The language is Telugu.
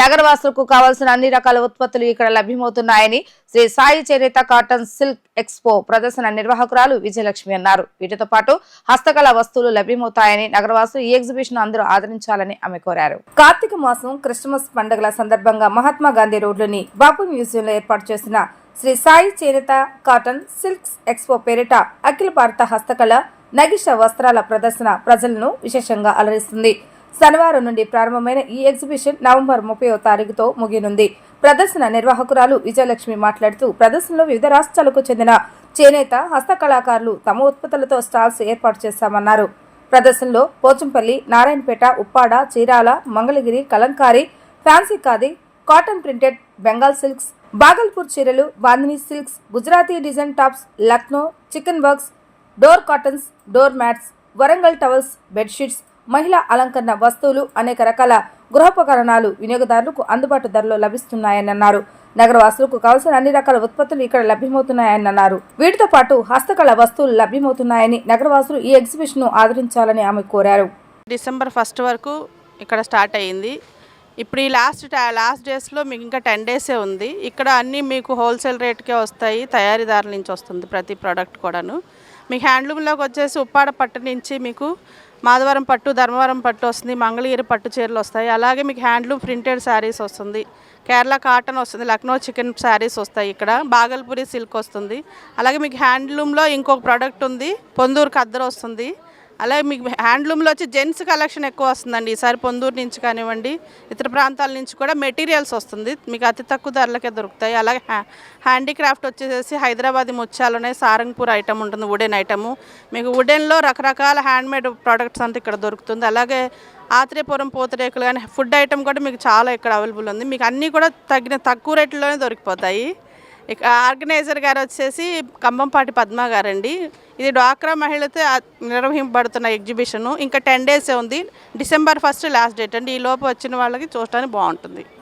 నగరవాసులకు కావాల్సిన అన్ని రకాల ఉత్పత్తులు ఇక్కడ లభ్యమవుతున్నాయని శ్రీ సాయి చేనేత కాటన్ సిల్క్ ఎక్స్పో ప్రదర్శన నిర్వాహకురాలు విజయలక్ష్మి అన్నారు. వీటితో పాటు హస్తకళ వస్తువులు లభ్యమవుతాయని నగరవాసులు ఈ ఎగ్జిబిషన్ అందరూ ఆదరించాలని ఆమె కోరారు. కార్తీక మాసం క్రిస్టమస్ పండుగల సందర్భంగా మహాత్మా గాంధీ రోడ్లోని బాపు మ్యూజియంలో ఏర్పాటు చేసిన శ్రీ సాయి చేనేత కాటన్ సిల్క్స్ ఎక్స్పో పేరిట అఖిల భారత హస్తకళ నగిష వస్త్రాల ప్రదర్శన ప్రజలను విశేషంగా అలరిస్తుంది. శనివారం నుండి ప్రారంభమైన ఈ ఎగ్జిబిషన్ నవంబర్ ముప్పై తారీఖుతో ముగియనుంది. ప్రదర్శన నిర్వాహకురాలు విజయలక్ష్మి మాట్లాడుతూ ప్రదర్శనలో వివిధ రాష్ట్రాలకు చెందిన చేనేత హస్తకళాకారులు తమ ఉత్పత్తులతో స్టాల్స్ ఏర్పాటు చేశామన్నారు. ప్రదర్శనలో Pochampally Narayanpet Uppada Chirala Mangalagiri Kalamkari fancy khadi cotton printed Bengal silks Bhagalpur చీరలు Bandhani silks Gujarati design tops Lucknow chikan works door cottons door mats Warangal towels bedsheets మహిళా అలంకరణ వస్తువులు అనేక రకాల గృహోపకరణాలు వినియోగదారులకు అందుబాటు ధరలో లభిస్తున్నాయని అన్నారు నగరవాసులకు కావాల్సిన అన్ని రకాల ఉత్పత్తులు ఇక్కడ లభ్యమవుతున్నాయని అన్నారు వీటితో పాటు హస్తకళ వస్తువులు లభ్యమవుతున్నాయని నగరవాసులు ఈ ఎగ్జిబిషన్ను ఆదరించాలని ఆమె కోరారు. డిసెంబర్ ఫస్ట్ వరకు ఇక్కడ స్టార్ట్ అయ్యింది ఇప్పుడు ఈ లాస్ట్ టా- లాస్ట్ డేస్లో మీకు ఇంకా టెన్ డేసే ఉంది. ఇక్కడ అన్నీ మీకు హోల్సేల్ రేట్కే వస్తాయి తయారీదారుల నుంచి వస్తుంది ప్రతి ప్రోడక్ట్ కూడాను. మీకు హ్యాండ్లూమ్లోకి వచ్చేసి ఉప్పాడ పట్టు నుంచి మీకు మాధవరం పట్టు ధర్మవరం పట్టు వస్తుంది మంగళగిరి పట్టు చీరలు వస్తాయి. అలాగే మీకు హ్యాండ్లూమ్ ప్రింటెడ్ శారీస్ వస్తుంది. కేరళ కాటన్ వస్తుంది లక్నో చికెన్ శారీస్ వస్తాయి ఇక్కడ. బాగల్పూరి సిల్క్ వస్తుంది. అలాగే మీకు హ్యాండ్లూమ్లో ఇంకొక ప్రోడక్ట్ ఉంది పొందూరు కద్దరు వస్తుంది. అలాగే మీకు హ్యాండ్లూమ్లో వచ్చి జెంట్స్ కలెక్షన్ ఎక్కువ వస్తుందండి. ఈసారి పొందూరు నుంచి కానివ్వండి ఇతర ప్రాంతాల నుంచి కూడా మెటీరియల్స్ వస్తుంది. మీకు అతి తక్కువ ధరలకే దొరుకుతాయి. అలాగే హ్యా హ్యాండీక్రాఫ్ట్ వచ్చేసి హైదరాబాద్ ఉన్నాయి సారంగపూర్ ఐటమ్ ఉంటుంది వుడెన్ ఐటము. మీకు వుడెన్లో రకరకాల హ్యాండ్మేడ్ ప్రోడక్ట్స్ అంతా ఇక్కడ దొరుకుతుంది. అలాగే ఆత్రేయపురం పూతరేకులు కానీ ఫుడ్ ఐటమ్ కూడా మీకు చాలా ఇక్కడ అవైలబుల్ ఉంది. మీకు అన్నీ కూడా తగిన తక్కువ రేట్లోనే దొరికిపోతాయి. ఇక ఆర్గనైజర్ గారు వచ్చేసి కంబంపాటి పద్మ గారండి. ఇది డ్వాక్రా మహిళతో నిర్వహింపబడుతున్న ఎగ్జిబిషను. ఇంకా టెన్ డేసే ఉంది. డిసెంబర్ ఫస్ట్ లాస్ట్ డేట్ అండి. ఈ లోపు వచ్చిన వాళ్ళకి చూడటానికి బాగుంటుంది.